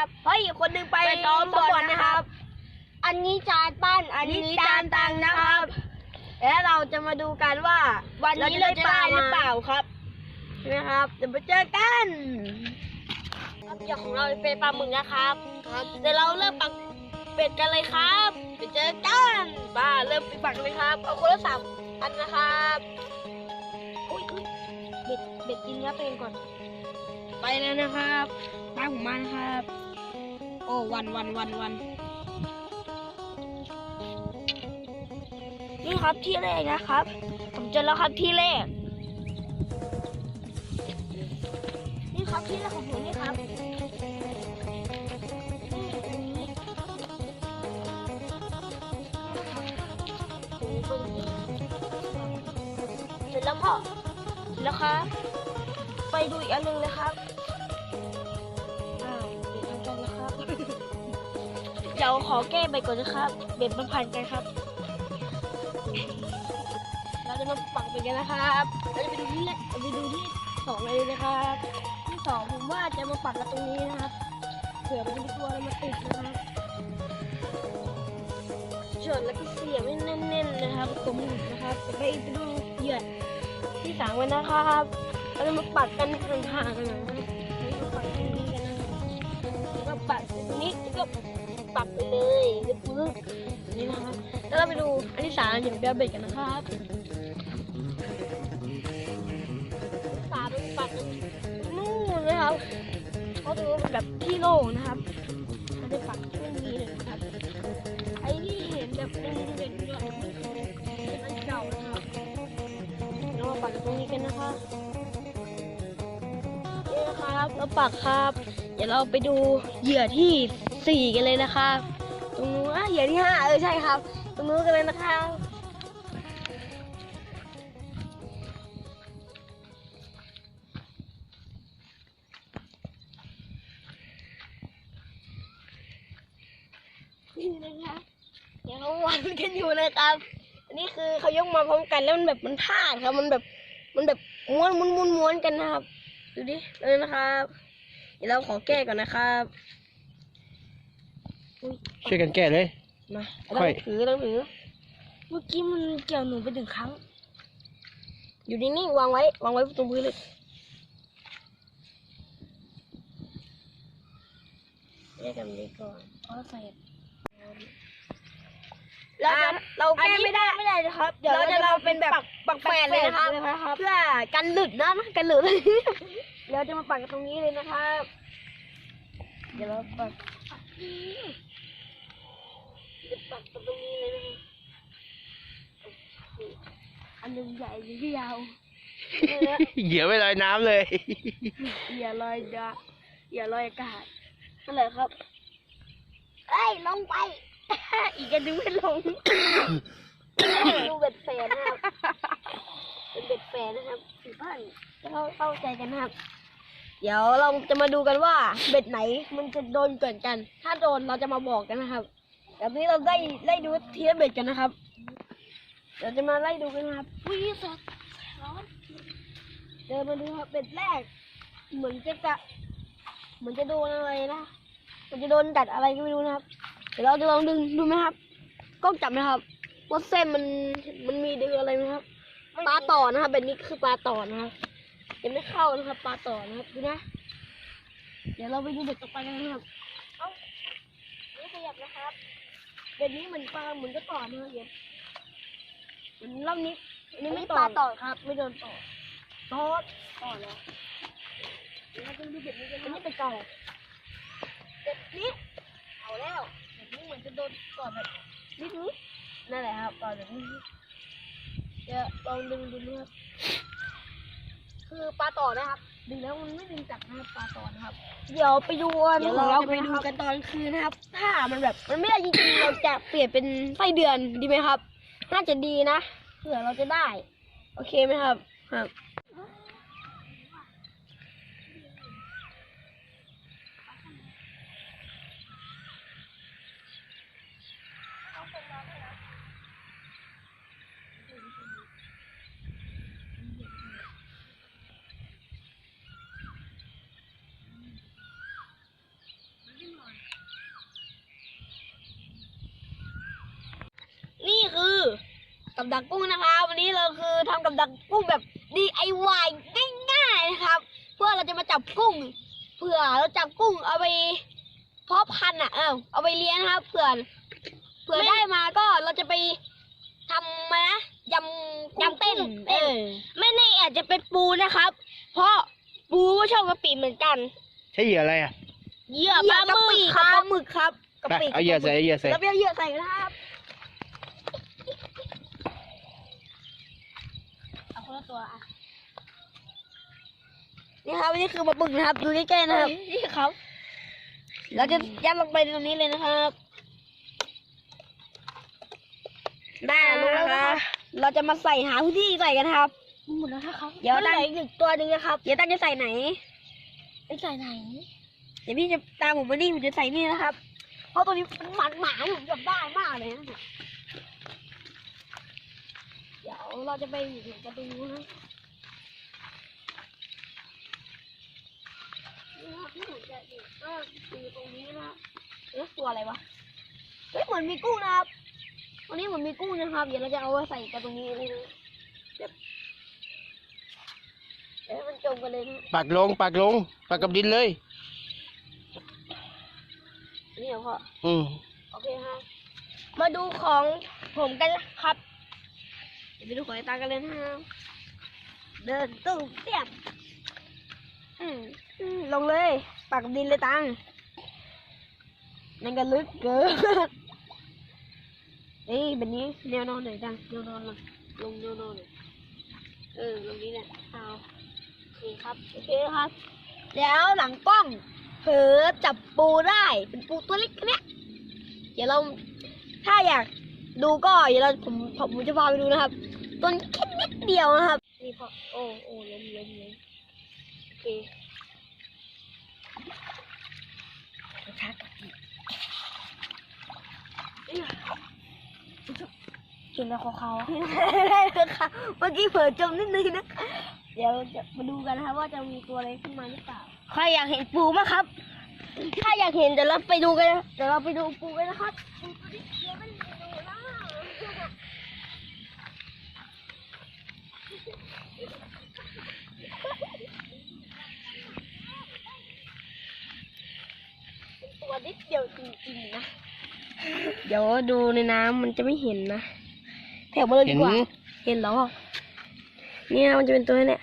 องคนนะครับเพราะอีกคนนึงไปซ้อมบอลนะครับ อันนี้จานปั้น อันนี้จานตังนะครับ และเราจะมาดูกันว่า วันนี้เราจะได้ได้หรือเปล่าครับใช่ไหมครับเดี๋ยวไปเจอกันครับเดี๋ยวของเราเป็นปลาหมึกนะครับครับเดี๋ยวเราเริ่มปักเป็ดกันเลยครับไปเจอกันบ้าเริ่มไปปักเลยครับ เอาคนละสามอันนะครับอุ้ยอุ๊ยเบ็ดเบ็ดกินเนื้อตัวเองก่อน ไปแล้วนะครับตามผมมานะครับ โอ้วันวันวันวันนี่ครับที่แรกนะครับ ผมเจอแล้วครับที่แรก นี่ครับที่แรกของผมนี่ครับเสร็จแล้วพ่อแล้วครับ ไปดูอีกอันหนึ่งเลยครับ เดี๋ยวขอแก้ไปก่อนนะครับเบ็ดมันพันกันครับ เราจะมาปักเป็นกันนะครับเราจะไปดูที่แรกไปดูที่สองเลยนะครับ ที่สองผมว่าจะมาปักกันตรงนี้นะครับ เผื่อมันมีตัวอะไรมาติดนะครับเฉดแล้วก็เสียบให้แน่นๆนะครับตรงหลุมนะครับจะไปดูเหยื่อที่สามกันนะครับ เราจะมาปักกันห่างๆนหน่อย ปักไปเลยปึ๊บนี่นะครับแล้วเราไปดูอันที่สามอย่างเบียร์เบรกกันนะครับสามเป็นปัดนู่นนะครับเขาดูแบบที่โล่งนะครับเขาจะปัดช่วงนี้เลยนะครับไอ้ที่เห็นแบบเป็นเด่นๆเนี่ยเป็นอันเก่านะครับเรามาปัดตรงนี้กันนะคะนี่นะครับเราปักครับ เดี๋ยวเราไปดูเหยื่อที่ สี่กันเลยนะครับ ตรงนู้นอะเหยื่อที่ห้าเออใช่ครับ ตรงนู้นกันเลยนะครับนี่นะครับเดี๋ยวเขาวันกันอยู่นะครับ อันนี้คือเขายกมาพร้อมกันแล้วมันแบบมันพลาดครับ มันแบบมันแบบม้วนม้วนม้วนม้วนกันนะครับ ดูดิเลยนะครับ เดี๋ยวเราขอแก้ก่อนนะครับ ช่วยกันแก้เลย มาค่ต้ออยงถือต้องถือ เมื่อกี้มันเกี่ยวหนูไปถึงครั้ง อยู่นิ่งๆวางไว้ วางไว้ตรงพื้นเลยแยกกันนี้ก่อนเพราะใส่เราจะเราแก้ไม่ได้ไม่ได้นะครับ เดี๋ยวเราจะเราเป็นแบบปักแฝดเลยนะครับนะครับเพื่อกันหลุดนะกันหลุดเดี๋ยวจะมาปักกันตรงนี้เลยนะครับ เดี๋ยวเราปักจะ ปักตรงนี้เลยนะครับอันหนึงใหญ่อันหนึงก็ยาวเหยียบไปลอยน้ำเลย อย่าลอยดะอย่าลอยอากาศนั่นแหละครับเอ้ยลงไป อีกอันนึงไม่ลงดูเบ็ดแฝดนะครับเป็นเบ็ดแฝดนะครับสี่พันเข้าเข้าใจกันนะครับ เดี๋ยวเราจะมาดูกันว่า เบ็ดไหนมันจะโดนเกิดกัน ถ้าโดนเราจะมาบอกกันนะครับ แบบนี้เราได้ไล่ดูทีละเบ็ดกันนะครับ เดี๋ยวจะมาไล่ดูกันนะครับวิสัตร้อนเดินมาดูครับเบ็ดแรก เหมือนจะจะเหมือนจะโดนอะไรนะมันจะโดนดัดอะไรก็ไม่รู้นะครับ เดี๋ยวเราจะลองดึงดูไหมครับกล้องจับไหมครับว่าเส้นมันมันมีดึงอะไรไหมครับปลาต่อนะครับแบบนี้คือปลาต่อนะครับยังไม่เข้านะครับปลาต่อนะครับดูนะ เดี๋ยวเราไปดูเบ็ดต่อไปกันนะครับ เอ้านี่ขยับนะครับ เบ็ดนี้เหมือนปลาเหมือนก็ต่อนะครับเดี๋ยวเหมือนรอบนี้อันนี้ไม่ต่อปลาต่อครับ ไม่โดนต่อต่อต่อแล้วเดี๋ยวเราไปดูเบ็ดนี้กันอันนี้เป็นเก่าเบ็ดนี้เอาแล้วเบ็ดนี้เหมือนจะโดนต่อแบบนิดนี้นั่นแหละครับต่อแบบนี้เดี๋ยวลองดึงดูนะครับคือปลาต่อนะครับ ดึงแล้วมันไม่ดึงจับนะครับปลาต่อนะครับ เดี๋ยวไปดูอันเดี๋ยวของเราเราจะไปดูกันตอนคืนนะครับ ถ้ามันแบบมันไม่ได้จริงๆ เราจะเปลี่ยนเป็นไส้เดือนดีไหมครับ น่าจะดีนะเผื่อเราจะได้ โอเคไหมครับ ครับ กับดักกุ้งนะครับวันนี้เราคือทำกับดักกุ้งแบบ DIY ง่ายๆนะครับ เพื่อเราจะมาจับกุ้งเผื่อเราจับกุ้งเอาไปเพาะพันธุ์อะเออเอาไปเลี้ยงนะครับเผื่อเผื่อได้มาก็เราจะไปทำมานะยำกุ้งเต้นเออไม่แน่อาจจะเป็นปูนะครับ เพราะปูก็ชอบกะปิเหมือนกันใช้เหยื่ออะไรอะเหยื่อเหปยื่ลาอหกะมึปิกคครัรับบปลาหมึกครับกะไปปิเอาเหยื่อใส่เอาเหยื่อใส่ แล้วไปเอาเหยื่อใส่นะครับเอา คนละตัวอะนี่ครับนี่คือปลาบึกนะครับดูใกล้ๆนะครับ นี่ครับ เราจะยัดลงไปตรงนี้เลยนะครับ ได้แล้วนะครับเราจะมาใส่หาพื้นที่ใส่กันครับ หมดแล้วนะครับเดี๋ยวตั้ตั้งงอีกหนึ่งตัวหนึ่งนะครับ เดี๋ยวตั้งจะใส่ไหนไปใส่ไหน เดี๋ยวพี่จะตามผมมานี่ผมจะใส่นี่นะครับ เพราะตัวนี้มันหมันหมาผมจับได้มากเลยนะเดี๋ยวเราจะไปอยู่กันตรงนู้นนะนี่ครับที่ผมจะอยู่ก็อยู่ตรงนี้นะเอ๊ะตัวอะไรวะเฮ้ยเหมือนมีกุ้งนะครับวันนี้เหมือนมีกุ้งนะครับ เดี๋ยวเราจะเอาไว้ใส่กันตรงนี้เลยนะเดี๋ยวเดี๋ยวให้มันจมกันเลยนะปักลงปักลงปักกับดินเลย นี่เหรอพ่ออืมโอเคครับมาดูของผมกันครับ ไปดูของไอ้ตากันเลยนะครับเดินตู้เตียบอืมอืมลงเลยปากกับดินเลยตังนั่นก็ลึกเกินเอ้ยแบบนี้แนวนอนหน่อยตังแนวนอนลงลงแนวนอนหน่อยเออลงนี้แหละเอาโอเคครับโอเคครับ แล้วหลังกล้องเผลอจับปูได้ เป็นปูตัวเล็กแค่เนี้ยเดี๋ยวเราถ้าอยากดูก็เดี๋ยวเราผมผมผมจะพาไปดูนะครับ ตัวนี้แค่นิดเดียวนะครับนี่พอโอ้โอ้ล้มล้มล้มโอเคชักจุดแล้วเขาเขาได้เลยค่ะเมื่อกี้เผลอจมนิดนึงนะ เดี๋ยวจะมาดูกันนะครับว่าจะมีตัวอะไรขึ้นมาหรือเปล่า ใครอยากเห็นปูมั้งครับ ถ้าอยากเห็นเดี๋ยวเราไปดูกันนะเดี๋ยวเราไปดูปูกันนะครับปูตัวนี้เดี๋ยวมันอยู่นะ ตัวนิดเดียวจริงๆนะ เดี๋ยวดูในน้ำมันจะไม่เห็นนะแถวมาเลยดีกว่า เห็น เห็นแล้วอะเนี่ยมันจะเป็นตัวนี้เนี่ย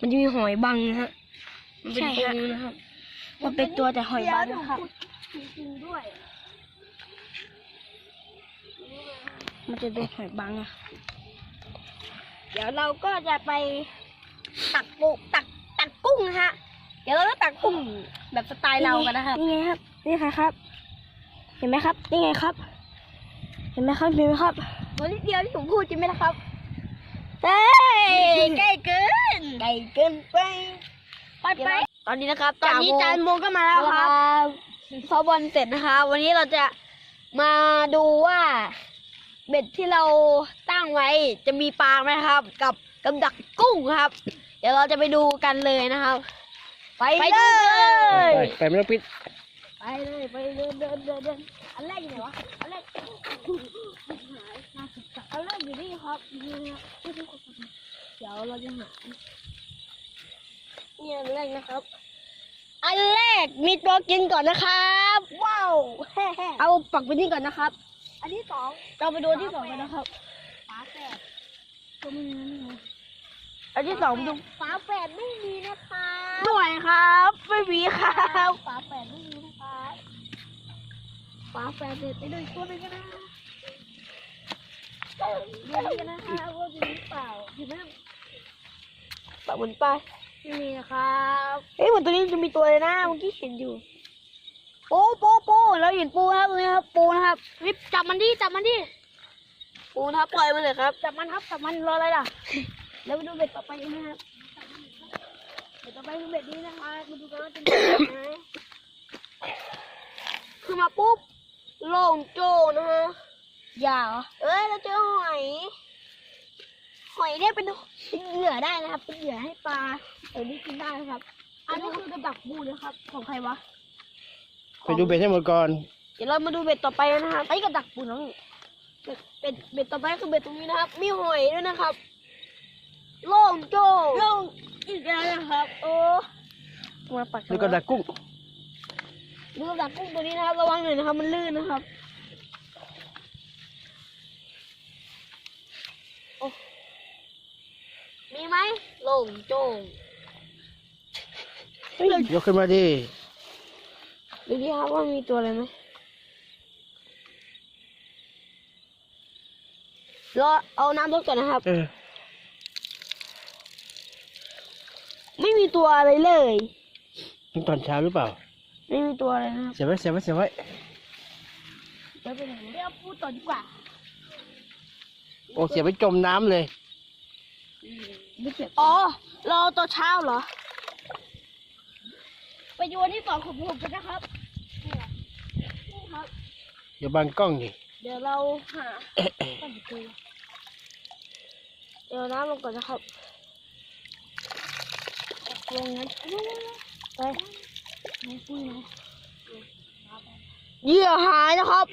มันจะมีหอยบังนะฮะ มันเป็นใช่ปูฮะนะครับ มันเป็นตัวแต่หอยบางนะครับจริงๆด้วย มันจะเป็นหอยบางอะเดี๋ยวเราก็จะไป ตักปูตักตักกุ้งนะฮะ เดี๋ยวเราจะตักกุ้งแบบสไตล์เรากันนะครับนี่ไงครับนี่ค่ะครับ เห็นไหมครับนี่ไงครับ เห็นไหมครับเห็นไหมครับตัวนิดเดียวที่ผมพูดจริงไหมนะครับเฮ้ยใกล้เกินใกล้เกินไปไปไปตอนนี้นะครับตอนนี้จานโมก็มาแล้แล้ววคครัรับบพอบอลเสร็จนะคะ วันนี้เราจะมาดูว่าเบ็ดที่เราตั้งไว้จะมีปลาไหมครับ กับกับดักกุ้งครับเดี๋ยวเราจะไปดูกันเลยนะครับ ไปไปเลดูยไปไปไม่ต้องปิดไปเลยไปเดินเดินเดินเดินอันแรกอยู่ไหนวะอันแรกอันแรกอยู่นี่ครับนี่นะครับเดี๋ยวเราจะหาเนี่ยอันแรกนะครับ อันแรกมีตัวกินก่อนนะครับ ว้าวเอาปักไปนี่ก่อนนะครับ อันที่สองเราไปดูอันที่สองกันนะครับฝาแฝดก็ไม่มีไม่มี อันที่สองดูฝาแฝดไม่มีนะคะด้วยครับ ไม่มีครับฝาแฝดไม่มีนะคะฝาแฝดเด็ดไปดูอีกตัวหนึงกันนะดูนี่กันนะคะว่าจะมีหรือเปล่าเห็นไหมปากเหมือนปลาไม่มีนะครับเฮ้ยเหมือนตัวนี้จะมีตัวเลยนะเมื่อกี้เห็นอยู่ปูปูปูเราเห็นปูนะครับตรงนี้ครับปูนะครับรีบจับมันดิจับมันดิปูนะครับปล่อยมันเลยครับจับมันครับจับมันรออะไรล่ะ แล้วมาดูเบ็ดต่อไปกันนะครับเบ็ดต่อไปคือเบ็ดนี้นะคะมาดูกันว่าจะมีอะไรไหมคือมาปุ๊บโล่งโจนะฮะอย่าเหรอเอ้ยเราเจอหอย หอยเนี่ยเป็นเป็นเหยื่อได้นะครับ เป็นเหยื่อให้ปลาเออนี่กินได้นะครับ อันนี้คือกระดักบูนะครับ ของใครวะไปดูเบ็ดให้หมดก่อน เดี๋ยวเรามาดูเบ็ดต่อไปนะครับไอ้กระดักปูน้องเบ็ดเบ็ดเบ็ดต่อไปคือเบ็ดตรงนี้นะครับ มีหอยด้วยนะครับ โล่งโจ้โล่งอีกแล้วนะครับ โอ้มาปักนี่ก็ดักกุ้งดูกระดักกุ้งตัวนี้นะครับ ระวังหน่อยนะครับ มันลื่นนะครับ โอ้มีไหมโล่งโจ้งยกขึ้นมาดิดูดิครับว่ามีตัวอะไรไหมรอเอาน้ำลดก่อนนะครับ เออ ไม่มีตัวอะไรเลยนี่ตอนเช้าหรือเปล่า ไม่มีตัวอะไรนะครับเสียบไว้เสียบไว้เสียบไว้ไปไปไหนวะเดี๋ยวพูดต่อดีกว่าโอ้เสียบไว้จมน้ำเลย ไม่เก็บอ๋อรอตัวเช้าเหรอ ไปโยนที่สองของผมกันนะครับนี่แหละนี่ครับ เดี๋ยวบังกล้องดิเดี๋ยวเราหาตั้งตัวเดี๋ยวน้ำลงก่อนนะครับ ลงงั้นไปเหยื่อหายนะครับ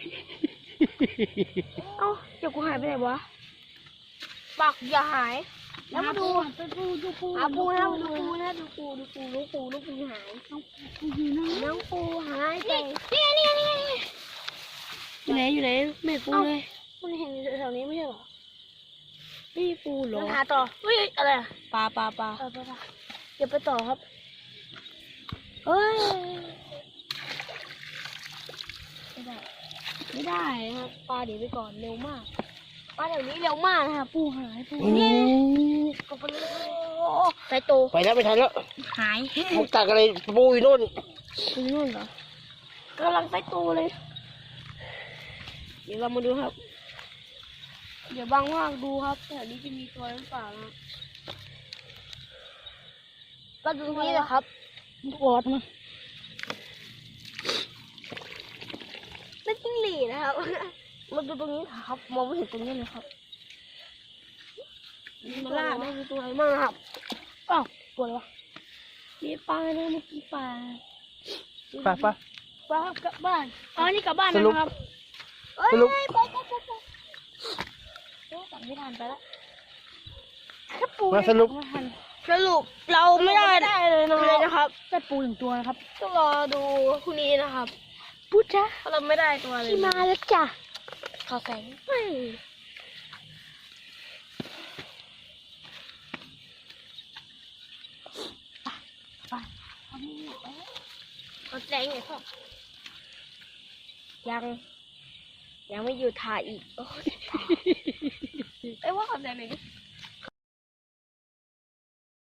เอ้าเดี๋ยวกูหายไปไหนวะปักเหยื่อหาย แล้วมาดูดูดูปูหาปูนะดูปูนะดูปูดูปูลูกปูลูกปูหายน้องปูอยู่นั่นน้องปูหายไปนี่นี่นี่อยู่ไหนอยู่ไหนไม่เห็นปูเลยมันเห็นอยู่แถวนี้ไม่ใช่เหรอนี่ปูเหรอหาต่อเฮ้ยอะไรอะปลาปลาปลาปลา เดี๋ยวไปต่อครับเฮ้ยไม่ได้ไม่ได้นะครับปลาเดี๋ยวไปก่อนเร็วมากปลาเดี๋ยวนี้เร็วมากนะครับปูหายปูโอ้นี่ก็ไปเลยใส่โตไปแล้วไม่ทันแล้วหายมุกตักอะไรปูอยู่นู่นตรงนู่นเหรอกำลังใส่โตเลย เดี๋ยวเรามาดูครับ เดี๋ยวบางว่างดูครับแถวนี้จะมีตัวหรือเปล่านะ ก็ดูตรงนี้แหละครับปอดมาเป็นจิ้งหรีดนะครับ มาดูตรงนี้ครับ มองไม่เห็นตรงนี้เลยครับมาล่าไม่มีตัวอะไรมากครับอ้าวตัวอะไรวะมีปลาเนี่ยเมื่อกี้ปลาไป้าป้าปลากลับบ้านอ๋อนี่กลับบ้านสรุปนะครับสรุปเอ้ยปุ๊บปุ๊บปุ๊บปุ๊บโอ้สั่งไม่ทันไปแล้วแค่ปูมาสรุปไม่ทัน สรุปเราไม่ได้เลยนะครับได้ปูหนึ่งตัวนะครับ ต้องรอดูพรุ่งนี้นะครับพูดจ้ะเราไม่ได้ตัวเลยที่มาแล้วจ้ะขอแสงไม่ไปเอาไม่หมดแล้วเอาแสงหน่อยพ่อยัง ยังไม่อยู่ถ่ายอีก โอ้ยเอ้ยว่าคำแสงไหนอยดิ